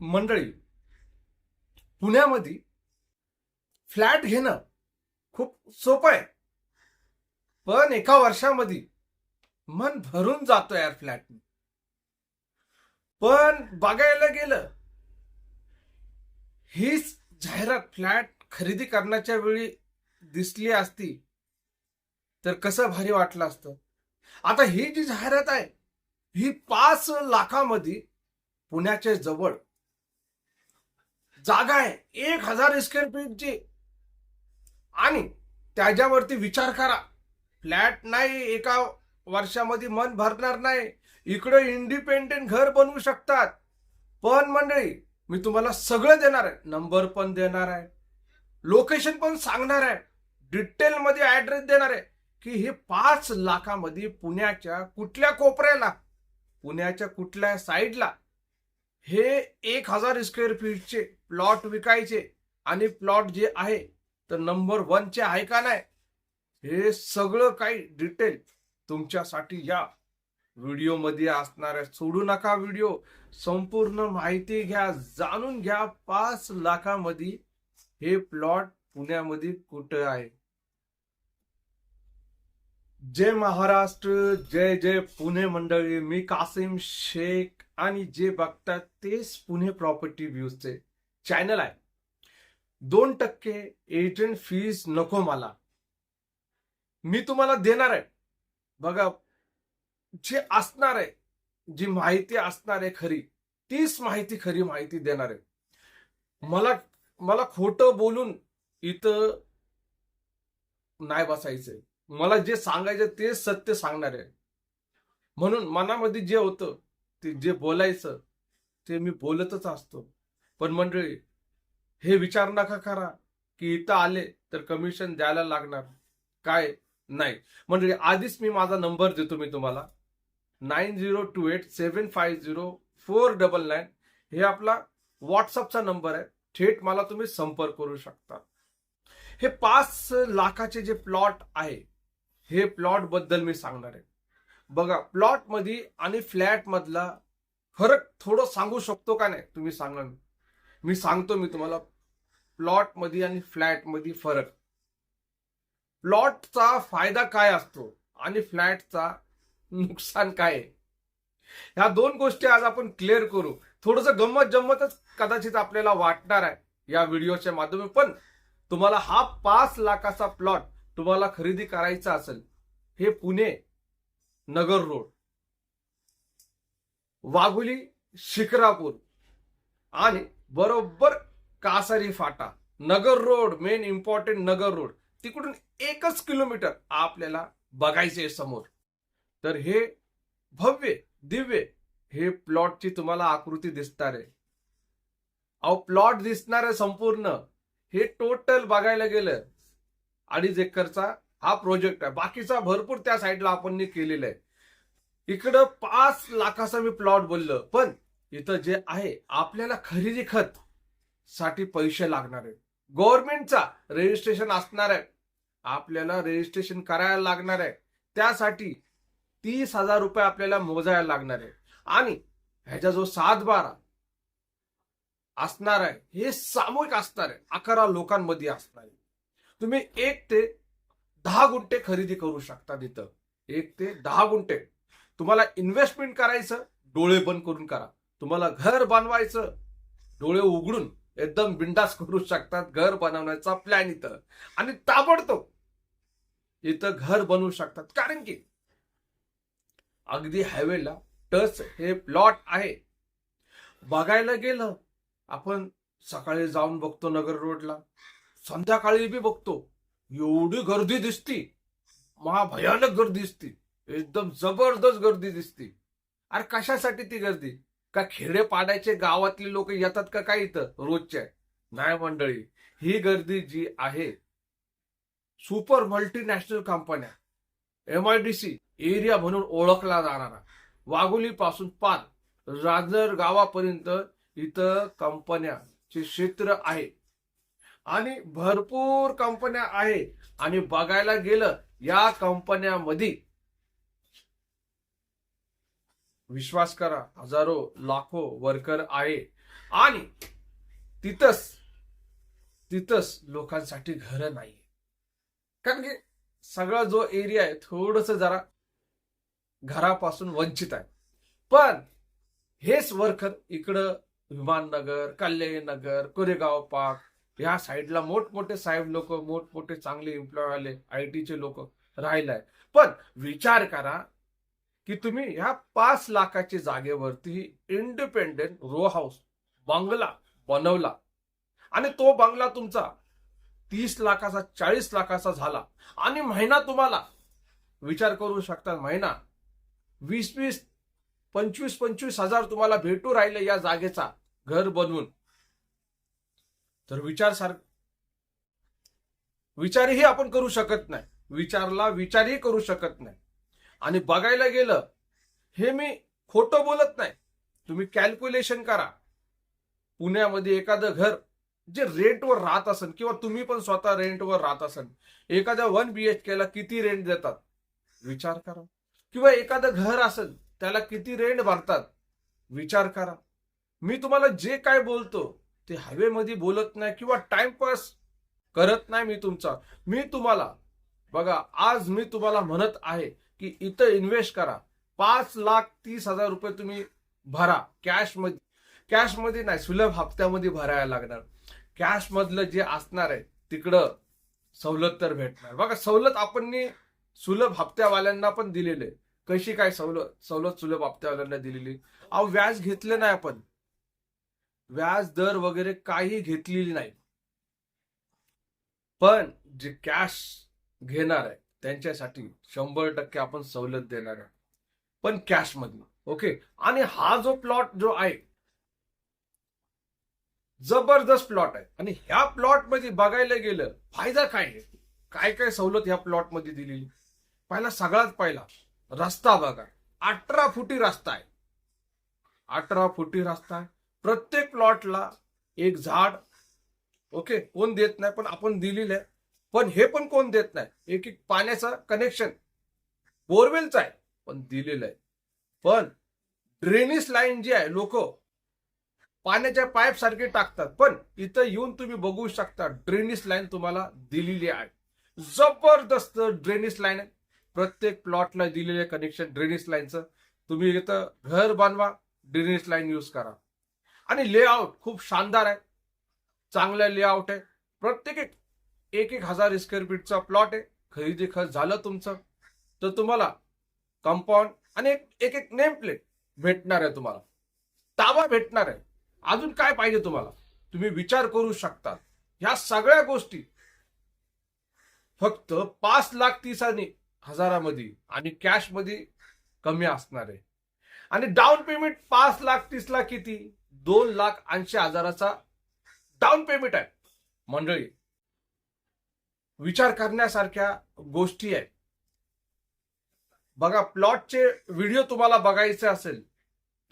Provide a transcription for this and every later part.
मंडळी पुण्यामध्ये फ्लॅट घेणं खूप सोपं आहे. पण एका वर्षामध्ये मन भरून जातो यार फ्लॅट. पण बघायला गेलं हीच जाहिरात फ्लॅट खरेदी करण्याच्या वेळी दिसली असती तर कसं भारी वाटलं असतं. आता ही जी जाहिरात आहे ही पाच लाखामध्ये पुण्याच्या जवळ जागा आहे. एक हजार स्क्वेअर फीटची आणि त्याच्यावरती विचार करा. फ्लॅट नाही एका वर्षामध्ये मन भरणार नाही. इकडे इंडिपेंडेंट घर बनवू शकतात. पण मंडळी मी तुम्हाला सगळं देणार आहे. नंबर पण देणार आहे. लोकेशन पण सांगणार आहे. डिटेलमध्ये ऍड्रेस देणार आहे. की हे पाच लाखामध्ये पुण्याच्या कुठल्या कोपऱ्याला पुण्याच्या कुठल्या साईडला हे एक हजार स्क्वेअर फीटचे प्लॉट विकायचे आणि प्लॉट जे आहे तर नंबर वनचे आहे का नाही? हे सगळं काही डिटेल तुमच्यासाठी या व्हिडिओमध्ये असणार आहे. सोडू नका व्हिडिओ. संपूर्ण माहिती घ्या जाणून घ्या. पाच लाखामध्ये हे प्लॉट पुण्यामध्ये कुठं आहे? जय महाराष्ट्र जय जय पुणे मंडळी. मी कासिम शेख आणि जे बघतात तेच पुणे प्रॉपर्टी व्ह्यूजचे चॅनल आहे. दोन टक्के एजंट फीज नको मला. मी तुम्हाला देणार आहे. बघा जे असणार आहे जी माहिती असणार आहे खरी तीच माहिती खरी माहिती देणार आहे. मला मला खोटं बोलून इथं नाही बसायचंय मला जे सांगायचं ते सत्य सांगणार आहे. म्हणून मनामध्ये जे होतं ते जे बोलायचं ते मी बोलतच असतो. पण मंडळी हे विचार नका करा की इथं आले तर कमिशन द्यायला लागणार. काय? नाही. मंडळी आधीच मी माझा नंबर देतो मी तुम्हाला. Nine zero two eight seven five zero four double nine हे आपला व्हॉट्सअपचा नंबर आहे. थेट मला तुम्ही संपर्क करू शकता. हे पाच लाखाचे जे प्लॉट आहे हे प्लॉटबद्दल मी सांगणार आहे. बघा प्लॉटमध्ये आणि फ्लॅट मधला फरक थोडं सांगू शकतो का नाही? तुम्ही सांगा मी सांगतो मी तुम्हाला. प्लॉटमध्ये आणि फ्लॅटमध्ये फरक. प्लॉटचा फायदा काय असतो आणि फ्लॅटचा नुकसान काय आहे? ह्या दोन गोष्टी आज आपण क्लिअर करू. थोडस गंमत जम्मतच कदाचित आपल्याला वाटणार आहे या व्हिडिओच्या माध्यमातून पण तुम्हाला हा पाच लाखाचा प्लॉट तुम्हाला खरेदी करायचा असेल हे पुणे नगर रोड. वाघुली शिक्रापूर आणि बरोबर Kasari Phata. Nagar road main important Nagar road. तिकडून एकच किलोमीटर आपल्याला बघायचे समोर. तर हे भव्य दिव्य हे प्लॉटची तुम्हाला आकृती दिसणार आहे. अहो प्लॉट दिसणार आहे संपूर्ण. हे टोटल बघायला गेलं अडीच एकरचा हा प्रोजेक्ट आहे. बाकीचा भरपूर त्या साईडला आपण केलेला आहे. इकडं पाच लाखाचा मी प्लॉट बोललो. पण इथं जे आहे आपल्याला खरेदी खत साठी पैसे लागणार आहेत. गव्हर्नमेंटचा रजिस्ट्रेशन असणार आहे. आपल्याला रजिस्ट्रेशन करायला लागणार आहे. त्यासाठी तीस हजार रुपये आपल्याला मोजायला लागणार आहे. आणि ह्याचा जो सात बारा असणार आहे हे सामूहिक असणार आहे. अकरा लोकांमध्ये असणार आहे. तुम्ही एक ते दहा गुंठे खरेदी करू शकता तिथं. एक ते दहा गुंठे. तुम्हाला इन्व्हेस्टमेंट करायचं डोळे बंद करून करा. तुम्हाला घर बनवायचं. डोळे उघडून एकदम बिंडास करू शकतात. घर बनवण्याचा प्लॅन इथं. आणि ताबडतोब इथं घर बनवू शकतात. कारण की अगदी हायवेला टच हे प्लॉट आहे. बघायला गेलं आपण सकाळी जाऊन बघतो नगर रोडला. संध्याकाळी बी बघतो. एवढी गर्दी दिसती. महाभयानक गर्दी दिसती. एकदम जबरदस्त गर्दी दिसती. अरे कशासाठी ती गर्दी? का खेडेपाड्याचे गावातले लोक येतात का काय इथं? रोजच्या. नाही मंडळी ही गर्दी जी आहे सुपर मल्टीनॅशनल कंपन्या M I D C area म्हणून ओळखला जाणारा वाघोली पासून पार राजर गावापर्यंत इथं कंपन्याचे क्षेत्र आहे. आणि भरपूर कंपन्या आहे. आणि बघायला गेलं या कंपन्यामध्ये विश्वास करा हजारो लाखो वर्कर आहे. आणि तिथंच तिथंच लोकांसाठी घर नाही कारण की सगळा जो एरिया आहे थोडस जरा घरापासून वंचित आहे. पण हेच वर्कर इकडं विमाननगर कल्याणनगर कोरेगाव पार्क ह्या साईडला मोठमोठे साहेब लोक मोठमोठे चांगले एम्प्लॉय आले आय टीचे लोक राहिलाय. पण विचार करा की तुम्ही ह्या पाच लाखाच्या जागेवरती इंडिपेंडेंट रो हाऊस बंगला बनवला. आणि तो बंगला तुमचा तीस लाखाचा चाळीस लाखाचा झाला. आणि महिना तुम्हाला विचार करू शकता महिना वीस वीस पंचवीस पंचवीस हजार तुम्हाला भेटू राहिले या जागेचा घर बनवून. तर विचार सार विचारही आपण करू शकत नाही. विचारला विचारही करू शकत नाही. आणि बघायला गेलं हे मी खोटं बोलत नाही. तुम्ही कॅल्क्युलेशन करा. पुण्यामध्ये एखादं घर जे रेंटवर राहत असेल किंवा तुम्ही पण स्वतः रेंटवर राहत असन एखाद्या वन बी एच केला किती रेंट देतात? विचार करा. किंवा एखादं घर असेल त्याला किती रेंट भरतात? विचार करा. मी तुम्हाला जे काय बोलतो ते हवेमध्ये बोलत नाही किंवा टाइमपास करत नाही मी तुमचा. मी तुम्हाला बघा आज मी तुम्हाला म्हणत आहे की इथं इन्व्हेस्ट करा. पाच लाख तीस हजार रुपये तुम्ही भरा. कॅशमध्ये कॅशमध्ये नाही सुलभ हप्त्यामध्ये भरायला लागणार. कॅश मधलं जे असणार आहे तिकडं सवलत तर भेटणार. बघा सवलत आपण सुलभ हप्त्यावाल्यांना पण दिलेले. कशी काय सवलत सवलत सुलभ हप्त्यावाल्यांना दिलेली? अहो व्याज घेतले नाही आपण. व्याज दर वगैरे काही घेतलेली नाही. पण जे कॅश घेणार आहे त्यांच्यासाठी शंभर टक्के आपण सवलत देणार आहे पण कॅशमधनं ओके आणि हा जो प्लॉट जो आहे जबरदस्त प्लॉट आहे. आणि ह्या प्लॉटमध्ये बघायला गेलं फायदा काय आहे? काय काय सवलत ह्या प्लॉटमध्ये दिलेली? पहिला सगळ्यात पहिला रस्ता बघा. अठरा फुटी रस्ता आहे. अठरा फुटी रस्ता आहे. प्रत्येक प्लॉटला एक झाड ओके कोण देत नाही पण आपण दिलेलं आहे. पण हे पण कोण देत नाही? एक एक पाण्याचं कनेक्शन बोरवेलचं आहे पण दिलेलं आहे. पण ड्रेनेज लाईन जी आहे लोक पाण्याच्या पाईप सारखे टाकतात. पण इथं येऊन तुम्ही बघू शकता ड्रेनेज लाईन तुम्हाला दिलेली आहे. जबरदस्त ड्रेनेज लाईन आहे. प्रत्येक प्लॉटला दिलेले कनेक्शन ड्रेनेज लाईनचं तुम्ही इथं घर बांधवा ड्रेनेज लाईन यूज करा. आणि लेआउट खूप शानदार आहे. चांगलं लेआउट आहे. प्रत्येक एक एक हजार स्क्वेअर फीटचा प्लॉट आहे. खरेदी खर्च झालं तुमचं. तर तुम्हाला कंपाऊंड आणि एक एक नेम प्लेट भेटणार आहे तुम्हाला. ताबा भेटणार आहे. अजून काय पाहिजे तुम्हाला? तुम्ही विचार करू शकता ह्या सगळ्या गोष्टी फक्त पाच लाख तीस आणि हजारामध्ये आणि कॅशमध्ये कमी असणार आहे. आणि डाऊन पेमेंट पाच लाख तीसला किती? दोन लाख ऐंशी हजाराचा डाऊन पेमेंट आहे. मंडळी विचार करण्यासारख्या गोष्टी आहेत. बघा प्लॉटचे व्हिडिओ तुम्हाला बघायचे असेल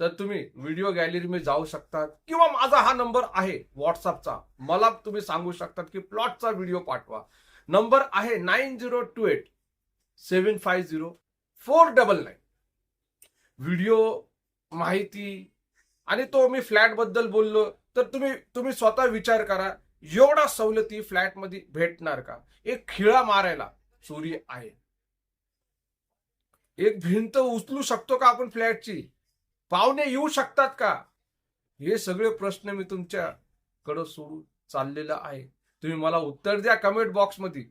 तर तुम्ही व्हिडिओ गॅलरीमध्ये जाऊ शकतात किंवा माझा हा नंबर आहे व्हॉट्सअपचा. मला तुम्ही सांगू शकतात की प्लॉटचा व्हिडिओ पाठवा. नंबर आहे nine zero two eight seven five zero four double nine. Video माहिती आणि तो मी फ्लॅटबद्दल बोललो तर तुम्ही तुम्ही स्वतः विचार करा. एवढा सवलती फ्लॅटमध्ये भेटणार का? एक खिळा मारायला चोरी आहे. एक भिंत उचलू शकतो का आपण फ्लॅटची? पाहुणे येऊ शकतात का? हे सगळे प्रश्न मी तुमच्याकडं सोडून चाललेला आहे. तुम्ही मला उत्तर द्या कमेंट बॉक्समध्ये.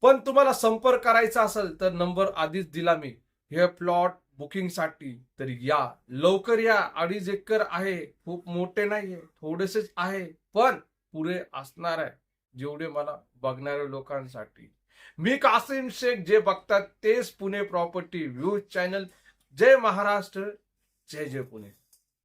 पण तुम्हाला संपर्क करायचा असेल तर नंबर आधीच दिला मी. हे प्लॉट बुकिंगसाठी तर या. लवकर या. अडीच एकर आहे. खूप मोठे नाहीये. थोडेसेच आहे. पण पुरे असणार आहे जेवढे मला बघणाऱ्या लोकांसाठी. मी कासिम शेख जे बघतात तेच पुणे प्रॉपर्टी व्ह्यूज चॅनल. जय महाराष्ट्र जय जय पुणे.